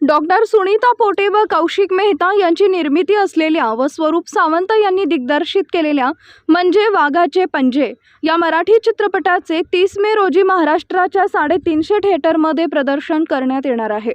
Doctor Sunita Pote व कौशिक मेहता यांची निर्मिती असलेल्या व स्वरूप सावंत यांनी दिग्दर्शित केलेल्या म्हणजे वाघाचे पंजे या मराठी चित्रपटाचे तीस मे रोजी महाराष्ट्राच्या साडेतीनशे थिएटरमध्ये प्रदर्शन करण्यात येणार आहे.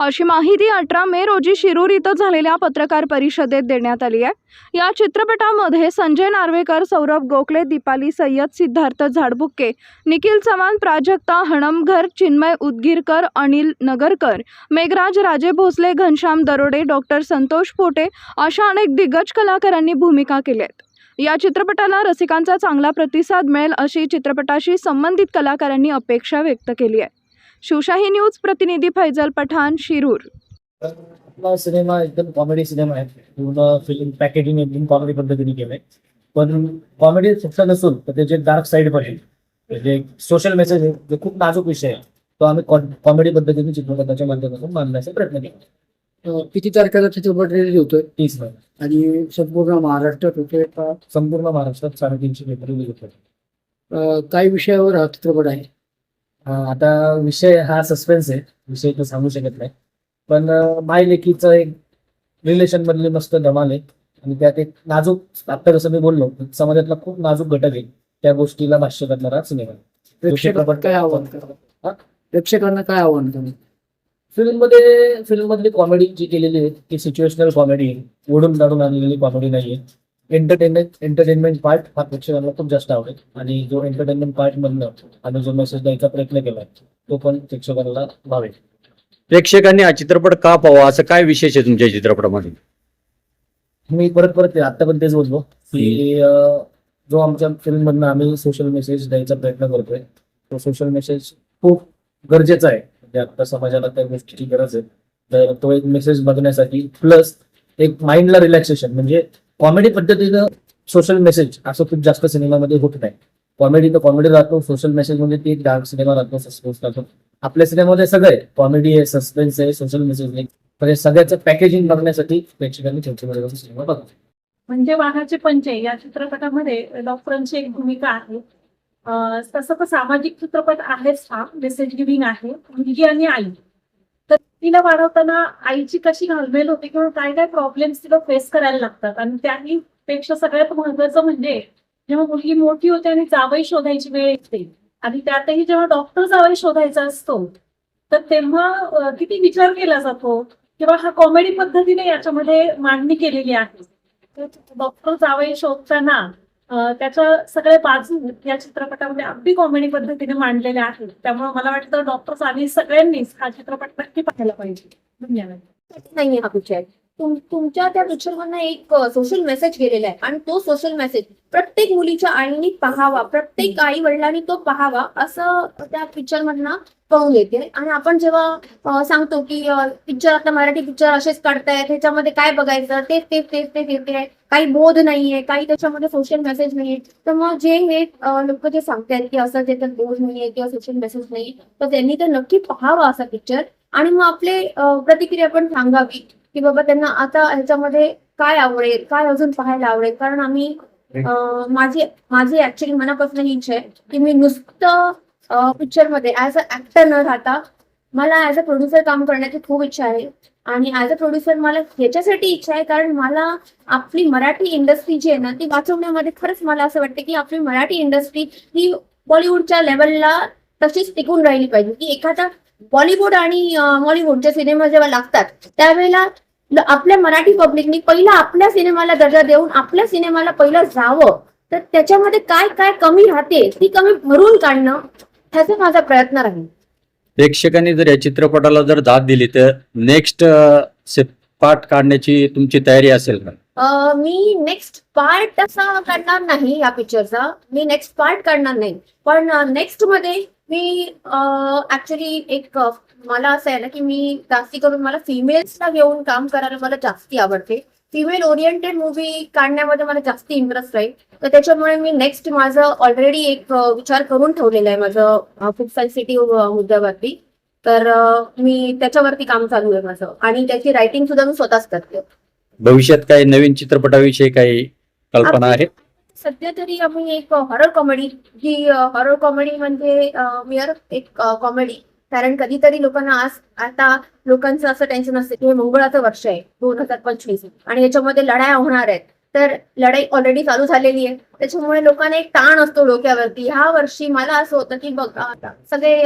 अशी माहिती अठरा मे रोजी शिरूर इथं झालेल्या पत्रकार परिषदेत देण्यात आली आहे. या चित्रपटामध्ये संजय नार्वेकर सौरभ गोखले दीपाली सय्यद सिद्धार्थ झाडबुक्के निखिल चव्हाण प्राजक्ता हणमघर चिन्मय उदगीरकर अनिल नगरकर मेघराज राजे भोसले घनश्याम दरोडे डॉक्टर संतोष पोटे अशा अनेक दिग्गज कलाकारांनी भूमिका केल्या आहेत या चित्रपटाला रसिकांचा चांगला प्रतिसाद मिळेल अशी चित्रपटाशी संबंधित कलाकारांनी अपेक्षा व्यक्त केली आहे. शिवशाही न्यूज प्रतिनिधी फैजल पठाण शिरूर. आपला सिनेमा एकदम कॉमेडी सिनेमा आहे. पूर्ण फिल्म पॅकेजिंग एकदम कॉमेडी पद्धतीने केलंय. पण कॉमेडी फक्त नसून तर त्याचे डार्क साईड पण आहे म्हणजे सोशल मेसेज आहे जो खूप नाजूक विषय आहे. तो आम्ही कॉमेडी पद्धतीने चित्रपटाच्या माध्यमातून मांडण्याचा प्रयत्न केला. किती तारखेला चित्रपट रिलीज होतोय? तीस महिना आणि संपूर्ण महाराष्ट्रात होतोय का? संपूर्ण महाराष्ट्रात साडेतीनशे पेपर रिलीज होतात काय विषयावर हा चित्रपट आहे? आता विषय हा सस्पेन्स आहे. विषय तर सांगू शकत नाही. पण माय लेकीचं एक रिलेशन मधली मस्त धमाल आहे. आणि त्यात एक नाजूक आता जसं मी बोललो समाजातला खूप नाजूक घटक आहे. त्या गोष्टीला भाष्य करणारा सिनेमा. प्रेक्षकांना काय आव्हान? प्रेक्षकांना काय आव्हान करा फिल्ममध्ये फिल्म मधली कॉमेडी जी केलेली आहे ती सिच्युएशनल कॉमेडी आहे. ओढून काढून आणलेली कॉमेडी नाहीये. एंटरटेनमेंट एंटरटेनमेंट पार्ट हा प्रेक्षकांना खूप जास्त आवडेल. आणि जो एंटरटेनमेंट पार्ट मधनं आम्ही जो मेसेज द्यायचा प्रयत्न केलाय तो पण प्रेक्षकांना भावेल प्रेक्षकांनी हा चित्रपट का पाहावा? असं काय विशेष आहे तुमच्या चित्रपटामध्ये? मी परत परत आता पण तेच बोललो. की अं, जो आमच्या फिल्म मधनं आम्ही सोशल मेसेज द्यायचा प्रयत्न करतोय तो सोशल मेसेज खूप गरजेचा आहे. म्हणजे आता समाजाला त्या गोष्टीची गरज आहे. तर तो एक मेसेज बघण्यासाठी प्लस एक माइंडला रिलॅक्सेशन म्हणजे कॉमेडी पद्धतीनं सोशल मेसेज असं खूप जास्त सिनेमामध्ये होत नाही. कॉमेडी तर कॉमेडी राहतो सोशल मेसेज म्हणजे ती डार्क सिनेमा राहतो सस्पेन्स राहतो. आपल्या सिनेमामध्ये सगळे कॉमेडी आहे सस्पेन्स आहे सोशल मेसेज नाही तर हे सगळ्याचं पॅकेजिंग बघण्यासाठी प्रेक्षकांनी चर्चेमध्ये सिनेमा बघतो म्हणजे वाघाचे पंचे या चित्रपटामध्ये डॉक्टरांची एक भूमिका आहे. तसं तर सामाजिक चित्रपट आहेच हा मेसेज गिव्हिंग आहे. मुलगी आणि आई. तिला वाढवताना आईची कशी घालमेल होती किंवा काय काय प्रॉब्लेम्स तिला फेस करायला लागतात. आणि त्याही पेक्षा सगळ्यात महत्वाचं म्हणजे जेव्हा मुलगी मोठी होते आणि जावई शोधायची वेळ येते आणि त्यातही जेव्हा डॉक्टर जावई शोधायचा असतो तर तेव्हा किती विचार केला जातो किंवा हा कॉमेडी पद्धतीने याच्यामध्ये मांडणी केलेली आहे. डॉक्टर जावई शोधताना त्याच्या सगळ्या बाजू या चित्रपटामध्ये अगदी कॉमेडी पद्धतीने मांडलेल्या आहेत. त्यामुळे मला वाटतं डॉक्टर्स आणि सगळ्यांनीच हा चित्रपट नक्की पाहायला पाहिजे. धन्यवाद. नाहीये हा तुमच्या त्या पिक्चर मधनं एक सोशल मेसेज गेलेला आहे. आणि तो सोशल मेसेज प्रत्येक मुलीच्या आईने पाहावा प्रत्येक आई वडिलांनी तो पाहावा असं त्या पिक्चर मधनं कळून येते. आणि आपण जेव्हा सांगतो की पिक्चर आता मराठी पिक्चर असेच काढतायत ह्याच्यामध्ये काय बघायचं तेच तेच तेच तेच येते काही बोध नाहीये काही त्याच्यामध्ये सोशल मेसेज नाहीये. तर मग जे हे लोक जे सांगतायत की असं त्याच्यात बोध नाहीये किंवा सोशल मेसेज नाहीये तर त्यांनी तर नक्की पाहावा असा पिक्चर आणि मग आपले प्रतिक्रिया पण सांगावी. की बाबा त्यांना आता ह्याच्यामध्ये काय आवडेल काय अजून पाहायला आवडेल? कारण आम्ही माझी माझी ऍक्च्युली मनापासून ही इच्छा आहे की मी नुसतं पिक्चरमध्ये ऍज अ ऍक्टर न राहता मला ऍज अ प्रोड्युसर काम करण्याची खूप इच्छा आहे. आणि ऍज अ प्रोड्युसर मला ह्याच्यासाठी इच्छा आहे कारण मला आपली मराठी इंडस्ट्री जी आहे ना ती वाचवण्यामध्ये खरंच मला असं वाटतं की आपली मराठी इंडस्ट्री ही बॉलिवूडच्या लेवलला तशीच टिकून राहिली पाहिजे. की एखादा बॉलिवूड आणि मॉलिवूडचे सिनेमा जेव्हा लागतात त्यावेळेला आपल्या मराठी पब्लिकनी पहिला आपल्या सिनेमाला दर्जा देऊन आपल्या सिनेमाला पहिलं जावं. तर त्याच्यामध्ये काय काय कमी राहते ती कमी भरून काढणं ह्याचा माझा प्रयत्न राहील. प्रेक्षकांनी जर या चित्रपटाला जर दाद दिली तर नेक्स्ट पार्ट काढण्याची तुमची तयारी असेल का? मी नेक्स्ट पार्ट असा काढणार नाही या पिक्चरचा मी नेक्स्ट पार्ट काढणार नाही. पण नेक्स्टमध्ये मी ऍक्च्युली एक मला असं आहे ना की मी जास्ती करून मला फिमेल्सला घेऊन काम करायला मला जास्ती आवडते. फिमेल ओरिएंटेड मूवी काढण्यामध्ये मला जास्ती इंटरेस्ट आहे. तर त्याच्यामुळे मी नेक्स्ट माझं ऑलरेडी एक विचार करून ठेवलेला आहे माझं खूप सेन्सिटिव्ह मुद्द्यावरती. तर मी त्याच्यावरती काम चालू आहे माझं. आणि त्याची रायटिंग सुद्धा मी स्वतःच करते. भविष्यात काही नवीन चित्रपटाविषयी काही कल्पना आहे सध्या तरी आम्ही एक हॉरर कॉमेडी जी हॉरर कॉमेडी म्हणजे मिअर एक कॉमेडी कारण कधीतरी लोकांना आज आता लोकांचं असं टेन्शन असतं की हे मंगळाचं वर्ष आहे दोन हजार पंचवीस. आणि याच्यामध्ये लढाया होणार आहेत. तर लढाई ऑलरेडी चालू झालेली आहे. त्याच्यामुळे लोकांना एक ताण असतो डोक्यावरती. ह्या वर्षी मला असं होतं की बघ आता सगळे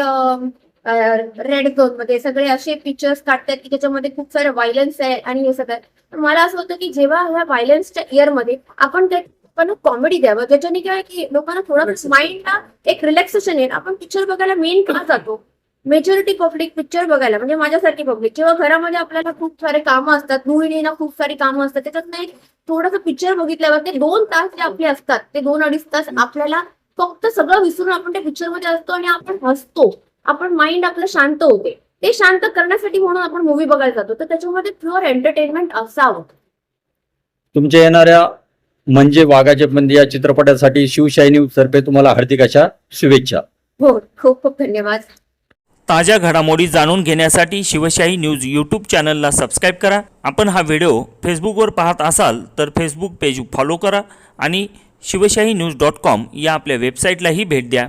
रेड झोनमध्ये सगळे असे पिक्चर्स काढतात की त्याच्यामध्ये खूप सारे व्हायलन्स आहे आणि हे सगळं. तर मला असं होतं की जेव्हा ह्या व्हायलन्सच्या इयरमध्ये आपण ते पण कॉमेडी द्यावं ज्याच्याने काय की लोकांना थोडं माइंडला एक रिलॅक्सेशन येईल. आपण पिक्चर बघायला मेन का जातो? मेजॉरिटी पब्लिक पिक्चर बघायला. म्हणजे माझ्यासारखी पब्लिक जेव्हा घरामध्ये आपल्याला खूप सारे कामं असतात गृहिणींना खूप सारी कामं असतात त्याच्यात एक थोडंसं पिक्चर बघितल्यावर ते दोन तास जे आपले असतात ते दोन अडीच तास आपल्याला फक्त सगळं विसरून आपण त्या पिक्चरमध्ये असतो आणि आपण हसतो. आपण माइंड आपलं शांत होते. ते शांत करण्यासाठी म्हणून आपण मूवी बघायला जातो. तर त्याच्यामध्ये प्युअर एंटरटेनमेंट असावं. तुमच्या येणाऱ्या म्हणजे वाघाचे पंजे या चित्रपटासाठी शिवशाही न्यूज तर्फे तुम्हाला हार्दिक अशा शुभेच्छा. हो खूप खूप धन्यवाद. ताज्या घडामोडी जाणून घेण्यासाठी शिवशाही न्यूज यूट्यूब चॅनलला सबस्क्राईब करा. आपण हा व्हिडिओ फेसबुकवर पाहत असाल तर फेसबुक पेज फॉलो करा आणि शिवशाही न्यूज डॉट कॉम या आपल्या वेबसाईटलाही भेट द्या.